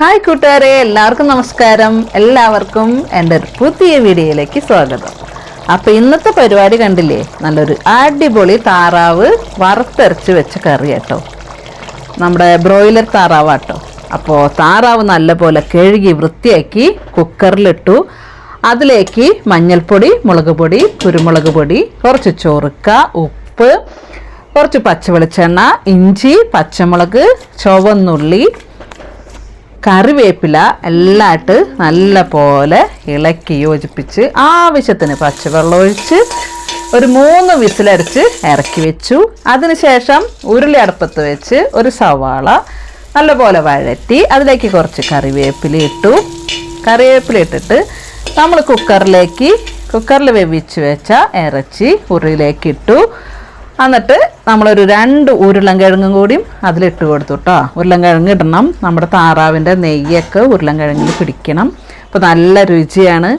Hi കൂട്ടുകാരെ എല്ലാവർക്കും നമസ്കാരം. എല്ലാവർക്കും എന്റെ ഒരു പുതിയ വീഡിയോയിലേക്ക് സ്വാഗതം. അപ്പോൾ ഇന്നത്തെ പരിപാടി കണ്ടില്ലേ? നല്ലൊരു അടിപൊളി താറാവ് വറുത്തരച്ച് വെച്ച കറി കേട്ടോ നമ്മുടെ ബ്രോയിലർ താറാവാട്ടോ. അപ്പോൾ താറാവ് നല്ലപോലെ കഴുകി വൃത്തിയാക്കി കുക്കറിലിട്ടു. അതിലേക്ക് മഞ്ഞൾപ്പൊടി മുളക് പൊടി കുരുമുളക് പൊടി കുറച്ച് ചൊറുക്ക ഉപ്പ് കുറച്ച് പച്ചവെളിച്ചെണ്ണ ഇഞ്ചി പച്ചമുളക് ചുവന്നുള്ളി കറിവേപ്പില എല്ലാം ഇട്ട് നല്ല പോലെ ഇളക്കി യോജിപ്പിച്ച് ആവശ്യത്തിന് പച്ചവെള്ളം ഒഴിച്ച് ഒരു മൂന്ന് വിസിലടിച്ച് ഇറക്കി വെച്ചു. അതിനുശേഷം ഉരുളി അടുപ്പത്ത് വെച്ച് ഒരു സവാള നല്ലപോലെ വഴറ്റി അതിലേക്ക് കുറച്ച് കറിവേപ്പില ഇട്ടു. കറിവേപ്പില ഇട്ടിട്ട് നമ്മൾ കുക്കറിലേക്ക് കുക്കറിൽ വേവിച്ച് വെച്ച ഇറച്ചി ഉരുളിയിലേക്ക് ഇട്ടു. എന്നിട്ട് നമ്മളൊരു രണ്ട് ഉരുളൻകിഴങ്ങും കൂടിയും അതിലിട്ട് കൊടുത്തു കേട്ടോ ഉരുളൻകിഴങ്ങ് ഇടണം. നമ്മുടെ താറാവിന്റെ നെയ്യൊക്കെ ഉരുളൻകിഴങ്ങിൽ പിടിക്കണം. അപ്പോൾ നല്ല രുചിയാണ്.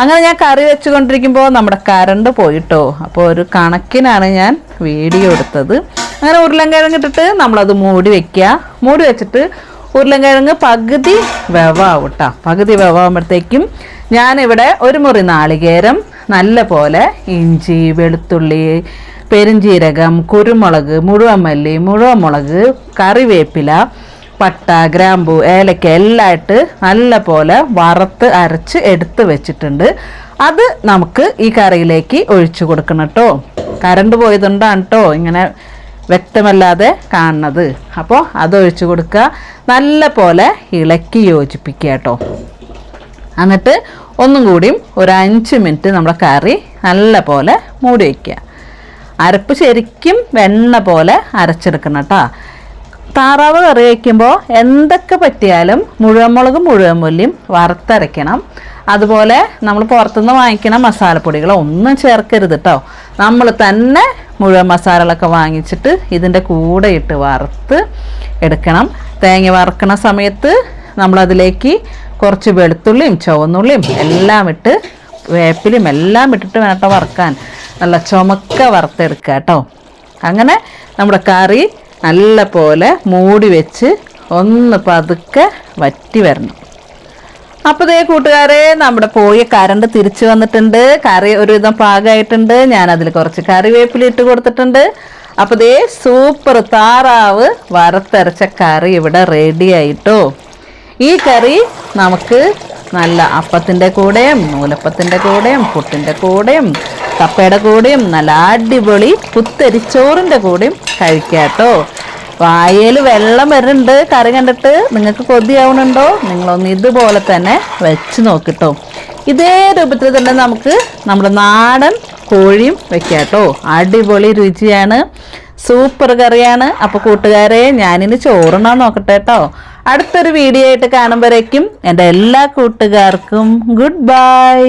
അങ്ങനെ ഞാൻ കറി വെച്ചുകൊണ്ടിരിക്കുമ്പോൾ നമ്മുടെ കറണ്ട് പോയിട്ടോ. അപ്പോൾ ഒരു കണക്കിനാണ് ഞാൻ വീഡിയോ എടുത്തത്. അങ്ങനെ ഉരുളൻകിഴങ്ങ് ഇട്ടിട്ട് നമ്മളത് മൂടി വെക്കുക. മൂടി വെച്ചിട്ട് ഉരുളൻകിഴങ്ങ് പകുതി വെവാവും കേട്ടോ പകുതി വെവാകുമ്പോഴത്തേക്കും ഞാനിവിടെ ഒരു മുറി നാളികേരം നല്ല പോലെ ഇഞ്ചി വെളുത്തുള്ളി പെരുംജീരകം കുരുമുളക് മുഴുവൻ മല്ലി മുഴുവൻ മുളക് കറിവേപ്പില പട്ട ഗ്രാമ്പു ഏലക്ക എല്ലാം ഇട്ട് നല്ല പോലെ വറുത്ത് അരച്ച് എടുത്ത് വെച്ചിട്ടുണ്ട്. അത് നമുക്ക് ഈ കറിയിലേക്ക് ഒഴിച്ചു കൊടുക്കണം കേട്ടോ കറണ്ട് പോയതുകൊണ്ടാണ് കേട്ടോ ഇങ്ങനെ വ്യക്തമല്ലാതെ കാണുന്നത്. അപ്പോൾ അത് ഒഴിച്ചു കൊടുക്കുക. നല്ല പോലെ ഇളക്കി യോജിപ്പിക്കുക കേട്ടോ എന്നിട്ട് ഒന്നും കൂടിയും ഒരു അഞ്ച് മിനിറ്റ് നമ്മുടെ കറി നല്ല പോലെ മൂടി വയ്ക്കുക അരപ്പ് ശരിക്കും വെണ്ണ പോലെ അരച്ചെടുക്കണം കേട്ടോ. താറാവ് കറി വയ്ക്കുമ്പോൾ എന്തൊക്കെ പറ്റിയാലും മുഴുവൻ മുളകും മുഴുവൻ മുല്ലിയും വറുത്തരയ്ക്കണം. അതുപോലെ നമ്മൾ പുറത്തുനിന്ന് വാങ്ങിക്കണ മസാലപ്പൊടികൾ ഒന്നും ചേർക്കരുത് കേട്ടോ. നമ്മൾ തന്നെ മുഴുവൻ മസാലകളൊക്കെ വാങ്ങിച്ചിട്ട് ഇതിന്റെ കൂടെ ഇട്ട് വറുത്ത് എടുക്കണം. തേങ്ങ വറുക്കണ സമയത്ത് നമ്മളതിലേക്ക് കുറച്ച് വെളുത്തുള്ളിയും ചുവന്നുള്ളിയും എല്ലാം ഇട്ട് വേപ്പിലും എല്ലാം ഇട്ടിട്ട് വേണം വറുക്കാൻ. നല്ല ചുമക്ക വറുത്തെടുക്കുക കേട്ടോ. അങ്ങനെ നമ്മുടെ കറി നല്ല പോലെ മൂടി വെച്ച് ഒന്ന് പതുക്കെ വറ്റി വരണം. അപ്പോൾ ദേ കൂട്ടുകാരെ നമ്മുടെ പോയ കരണ്ട് തിരിച്ചു വന്നിട്ടുണ്ട്. കറി ഒരുവിധം പാകമായിട്ടുണ്ട് ഞാനതിൽ കുറച്ച് കറിവേപ്പില ഇട്ട് കൊടുത്തിട്ടുണ്ട്. അപ്പോൾ ദേ സൂപ്പർ താറാവ് വറുത്തരച്ച കറി ഇവിടെ റെഡി ആയിട്ടോ. ഈ കറി നമുക്ക് നല്ല അപ്പത്തിന്റെ കൂടെയും നൂലപ്പത്തിന്റെ കൂടെയും പുട്ടിന്റെ കൂടെയും കപ്പയുടെ കൂടെയും നല്ല അടിപൊളി പുത്തരിച്ചോറിന്റെ കൂടെയും കഴിക്കാട്ടോ. വായയിൽ വെള്ളം വരുന്നുണ്ട്. കറി കണ്ടിട്ട് നിങ്ങൾക്ക് കൊതിയാവണുണ്ടോ നിങ്ങളൊന്ന് ഇതുപോലെ തന്നെ വെച്ച് നോക്കിട്ടോ. ഇതേ രൂപത്തിൽ തന്നെ നമുക്ക് നമ്മുടെ നാടൻ കോഴിയും വെക്കാം കേട്ടോ അടിപൊളി രുചിയാണ്. സൂപ്പർ കറിയാണ്. അപ്പോൾ കൂട്ടുകാരെ ഞാനിനി ചോറുണ്ണാൻ നോക്കട്ടെ കേട്ടോ അടുത്തൊരു വീഡിയോ ആയിട്ട് കാണുമ്പോഴേക്കും എന്റെ എല്ലാ കൂട്ടുകാർക്കും ഗുഡ് ബൈ.